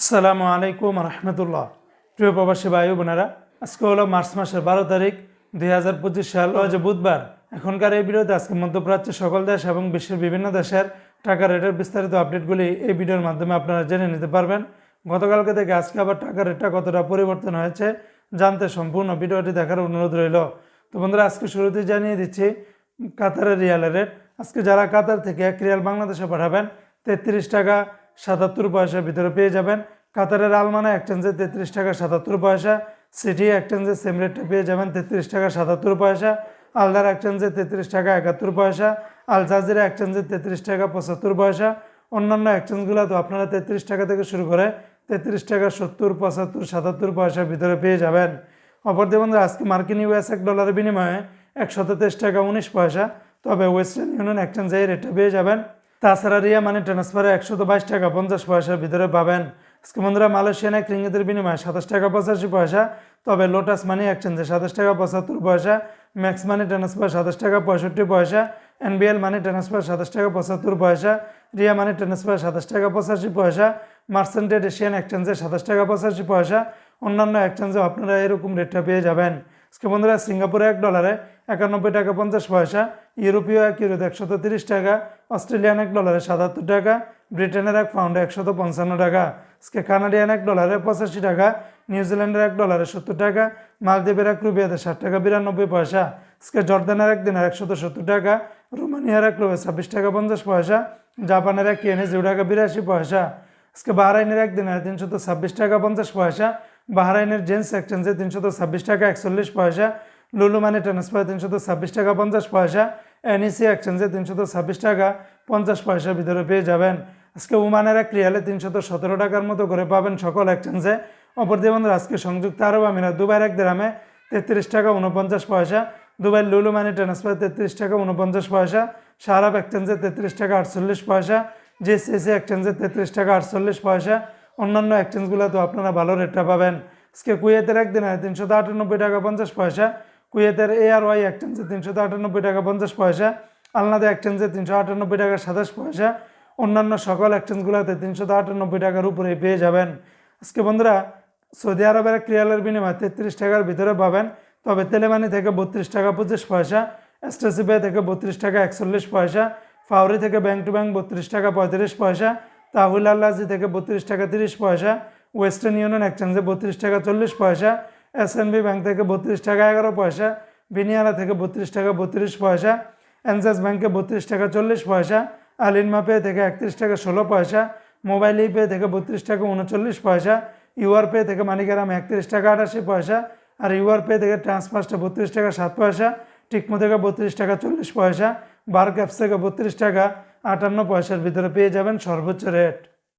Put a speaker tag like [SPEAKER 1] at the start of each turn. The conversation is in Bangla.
[SPEAKER 1] আসসালামু আলাইকুম রহমতুল্লাহ। প্রিয় প্রবাসী ভাই বোনেরা, আজকে হলো মার্চ মাসের বারো তারিখ, দুই হাজার পঁচিশ সাল। আজ বুধবার। এখনকার এই ভিডিওতে আজকে মধ্যপ্রাচ্যের সকল দেশ এবং বিশ্বের বিভিন্ন দেশের টাকা রেটের বিস্তারিত আপডেটগুলি এই ভিডিওর মাধ্যমে আপনারা জেনে নিতে পারবেন। গতকালকে থেকে আজকে আবার টাকা রেটটা কতটা পরিবর্তন হয়েছে জানতে সম্পূর্ণ ভিডিওটি দেখার অনুরোধ রইল। তো বন্ধুরা, আজকে শুরুতেই জানিয়ে দিচ্ছি, কাতারের রিয়ালের রেট। আজকে যারা কাতার থেকে এক রিয়াল বাংলাদেশে পাঠাবেন, তেত্রিশ টাকা সাতাত্তর পয়সার ভিতরে পেয়ে যাবেন। কাতারের আলমানা এক্সচেঞ্জে তেত্রিশ টাকা সাতাত্তর পয়সা। সিটি এক্সচেঞ্জে সেম রেটটা পেয়ে যাবেন তেত্রিশ টাকা সাতাত্তর পয়সা। আলদার এক্সচেঞ্জে তেত্রিশ টাকা একাত্তর পয়সা। আল জাজিরা এক্সচেঞ্জে তেত্রিশ টাকা পঁচাত্তর পয়সা। অন্যান্য এক্সচেঞ্জগুলো তো আপনারা তেত্রিশ টাকা থেকে শুরু করে তেত্রিশ টাকা সত্তর, পঁচাত্তর, সাতাত্তর পয়সার ভিতরে পেয়ে যাবেন। অপরদিকে বন্ধুরা, আজকে মার্কিন ইউএস এক ডলারের বিনিময়ে একশত তেইশ টাকা উনিশ পয়সা। তবে ওয়েস্টার্ন ইউনিয়ন এক্সচেঞ্জে রেটটা পেয়ে যাবেন। তাছাড়া রিয়া মানি ট্রান্সফারে একশত বাইশ টাকা পঞ্চাশ পয়সার ভিতরে পাবেন। আজকে বন্ধুরা, মালয়েশিয়ান এক রিঙ্গিতের বিনিময়ে সাতাশ টাকা পঁচাশি পয়সা, তবে লোটাস মানি এক্সচেঞ্জে সাতাশ টাকা পঁচাত্তর পয়সা ম্যাক্স মানি ট্রান্সফার সাতাশ টাকা পঁয়ষট্টি পয়সা এনবিএল মানি ট্রান্সফার সাতাশ টাকা পঁচাত্তর পয়সা, রিয়া মানি ট্রান্সফার সাতাশ টাকা পঁচাশি পয়সা মার্সেন্টেড এশিয়ান এক্সচেঞ্জে সাতাশ টাকা পঁচাশি পয়সা, অন্যান্য এক্সচেঞ্জে আপনারা এরকম রেটটা পেয়ে যাবেন। আজকে বন্ধুরা সিঙ্গাপুরে এক ডলারে একানব্বই টাকা পঞ্চাশ পয়সা, ইউরোপীয় এক ইউরোতে একশত তিরিশ টাকা, অস্ট্রেলিয়ান এক ডলারে সাতাত্তর টাকা, ব্রিটেনের এক পাউন্ডে একশত পঞ্চান্ন টাকা। আজকে কানাডিয়ান এক ডলারে পঁচাশি টাকা, নিউজিল্যান্ডের এক ডলারে সত্তর টাকা, মালদ্বীপের এক রুবিয়াতে ষাট টাকা, বিরানব্বই পয়সা। আজকে জর্দানের এক দিনের একশত সত্তর টাকা, রোমানিয়ার এক রুবে ছাব্বিশ টাকা, পঞ্চাশ পয়সা, জাপানের এক কেনে জিরো টাকা, বিরাশি পয়সা। আজকে বাহরাইনের এক দিনে তিনশত ছাব্বিশ টাকা, পঞ্চাশ পয়সা বাহরাইনের জেন্স এক্সচেঞ্জে তিনশত ছাব্বিশ টাকা, একচল্লিশ পয়সা। লুলু মানি ট্রান্সফার তিনশত ছাব্বিশ টাকা, পঞ্চাশ পয়সা। এনইসি এক্সচেঞ্জে তিনশত ছাব্বিশ টাকা, পঞ্চাশ পয়সা ভিতরে পেয়ে যাবেন। আজকে উমানের এক রিয়ালে তিনশত সতেরো টাকার মতো করে পাবেন সকল এক্সচেঞ্জে। অপরদিকে বন্ধুরা, আজকে সংযুক্ত আরব আমিরাত, দুবাইয়ের এক দেরামে তেত্রিশ টাকা উনপঞ্চাশ পয়সা দুবাই লুলু মানি ট্রান্সফার তেত্রিশ টাকা উনপঞ্চাশ পয়সা সারাব এক্সচেঞ্জে তেত্রিশ টাকা আটচল্লিশ পয়সা, জেসিসি এক্সচেঞ্জে তেত্রিশ টাকা আটচল্লিশ পয়সা অন্যান্য এক্সচেঞ্জগুলো তো আপনারা ভালো রেটটা পাবেন। আজকে কুয়েতের একদিনে তিনশো আটানব্বই টাকা পঞ্চাশ পয়সা, কুয়েতের এ আর ওয়াই এক্সচেঞ্জে তিনশত আটানব্বই টাকা পঞ্চাশ পয়সা, আলনাদা এক্সচেঞ্জে তিনশো আটানব্বই টাকা সাতাশ পয়সা, অন্যান্য সকল এক্সচেঞ্জগুলোতে তিনশো আটানব্বই টাকার উপরে পেয়ে যাবেন। আজকে বন্ধুরা, সৌদি আরবের এক রিয়ালের বিনিময়ে তেত্রিশ টাকার ভিতরে পাবেন, তবে তেলেমানি থেকে বত্রিশ টাকা পঁচিশ পয়সা এসটিসিপে থেকে বত্রিশ টাকা একচল্লিশ পয়সা ফাউরি থেকে ব্যাংক টু ব্যাংক বত্রিশ টাকা পঁয়ত্রিশ পয়সা তাহুল আল্লাজি থেকে বত্রিশ টাকা তিরিশ পয়সা, ওয়েস্টার্ন ইউনিয়ন এক্সচেঞ্জে বত্রিশ টাকা চল্লিশ পয়সা এসএনবি ব্যাংক থেকে বত্রিশ টাকা এগারো পয়সা, বিনিয়ারা থেকে বত্রিশ টাকা বত্রিশ পয়সা এনসাস ব্যাংকে বত্রিশ টাকা চল্লিশ পয়সা আলিনমা পে থেকে একত্রিশ টাকা ষোলো পয়সা মোবাইল ই পে থেকে বত্রিশ টাকা উনচল্লিশ পয়সা ইউআর পে থেকে মানিকারাম একত্রিশ টাকা আটাশি পয়সা, আর ইউআর পে থেকে ট্রান্সফার্সটা বত্রিশ টাকা সাত পয়সা টিকমো থেকে বত্রিশ টাকা চল্লিশ পয়সা বার ক্যাপস থেকে বত্রিশ টাকা আটান্ন পয়সার ভিতরে পেয়ে যাবেন সর্বোচ্চ রেট।